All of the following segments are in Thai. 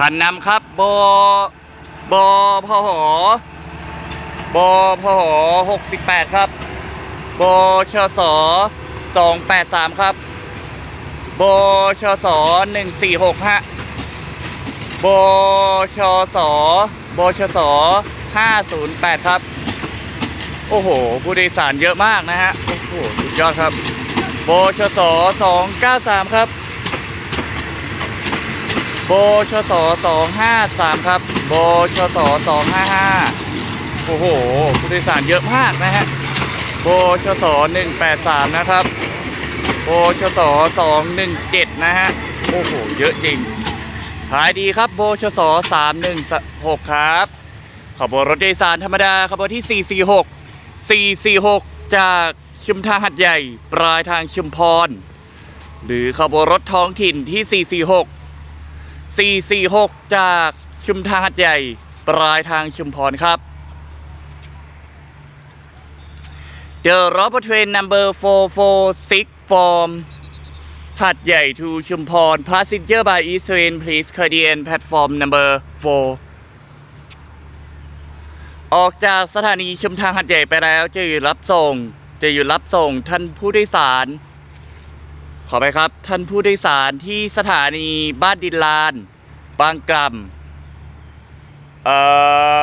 คันนำครับบอบอพหบอพหหกสิบแปดครับบชสสองแปดสามครับบชสหนึ่งสี่หกฮะบชสบชสห้าศูนย์แปดครับ โอ้โห ผู้โดยสารเยอะมากนะฮะ โอ้โห สุดยอดครับบชสสองเก้าสามครับ โบชสสองห้าสามครับโบชสสองห้าห้าโอ้โหผู้โดยสารเยอะมากนะฮะโบชสหนึ่งแปดสามนะครับโบชสสองหนึ่งเจ็ดนะฮะโอ้โหเยอะจริงขายดีครับโบชสสามหนึ่งหกครับขบวนรถโดยสารธรรมดาขบวนที่ 446 446 จากชุมทางหัดใหญ่ ปลายทางชุมพร หรือขบวนรถท้องถิ่นที่ 446 446 จากชุมทางหัดใหญ่ ปลายทางชุมพรครับ The Robber Train number 446 from หัดใหญ่ to ชุมพร Passenger by East Train please c a r d i a n platform number 4 ออกจากสถานีชุมทางหัดใหญ่ไปแล้วจะหยุดรับส่ง จะหยุดรับส่งท่านผู้โดยสาร ขอไปครับ ท่านผู้โดยสารที่สถานีบ้านดินลาน บางกล่ำเอ่อ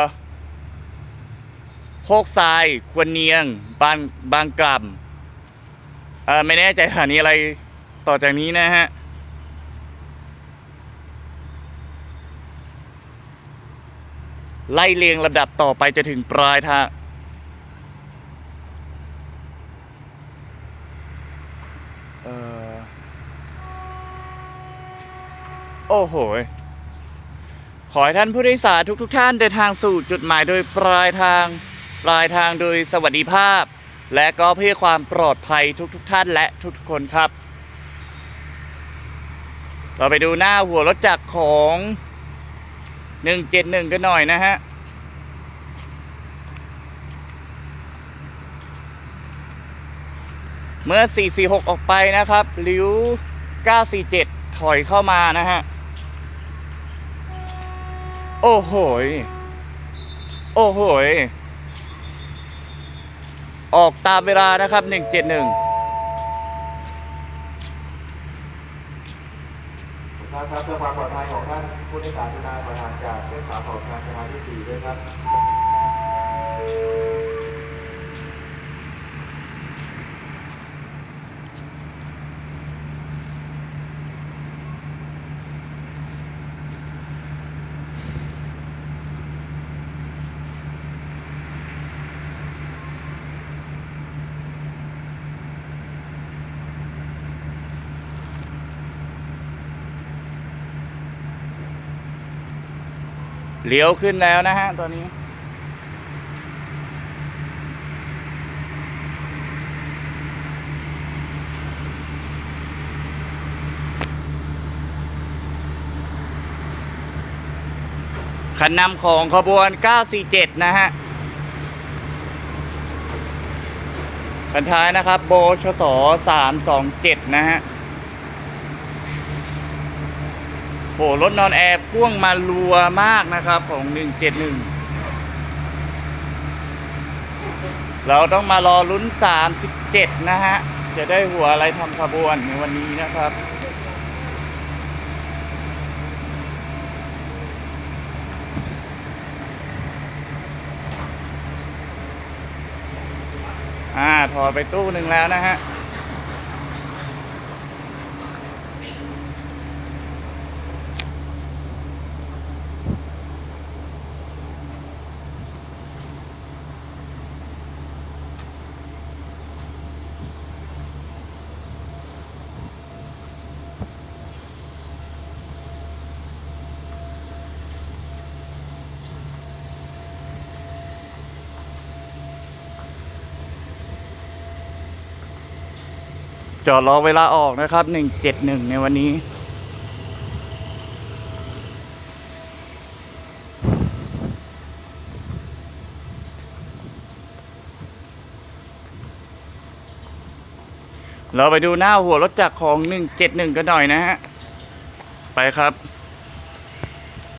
โคกทรายควรเนียง บางบางกล่ำเอ่อไม่แน่ใจสถานีอะไรต่อจากนี้นะฮะไล่เรียงลำดับต่อไปจะถึงปลายทางเอ่อ โอ้โห ขอให้ท่านผู้โดยสารทุกๆทท่านเดินทางสู่จุดหมายโดยปลายทาง ปลายทางโดยสวัสดิภาพ และก็เพื่อความปลอดภัยทุกๆทท่านและทุกๆคนครับ เราไปดูหน้าหัวรถจักรของ 171 กันหน่อยนะฮะเมื่อ 446 ออกไปนะครับ ริ้ว 947 ถอยเข้ามานะฮะ โอ้โหยโอ้โหยออกตามเวลานะครับ 171ครับครับเพื่อความปลอดภัยของท่านผู้โดยสารทุกท่านประธานจากเส้นสายของการจราจรที่4ด้วยครับ เลี้ยวขึ้นแล้วนะฮะตอนนี้ คันนำของขบวน 947 นะฮะคันท้ายนะครับ โบชส327 นะฮะ โหรถนอนแอร์พ่วงมารัวมากนะครับ ของ 171 เราต้องมารอลุ้น 37 นะฮะ จะได้หัวอะไรทำขบวนในวันนี้นะครับอ่าถอดไปตู้หนึ่งแล้วนะฮะ จอดรอเวลาออกนะครับ 171 ในวันนี้ เราไปดูหน้าหัวรถจักรของ 171 กันหน่อยนะฮะ ไปครับ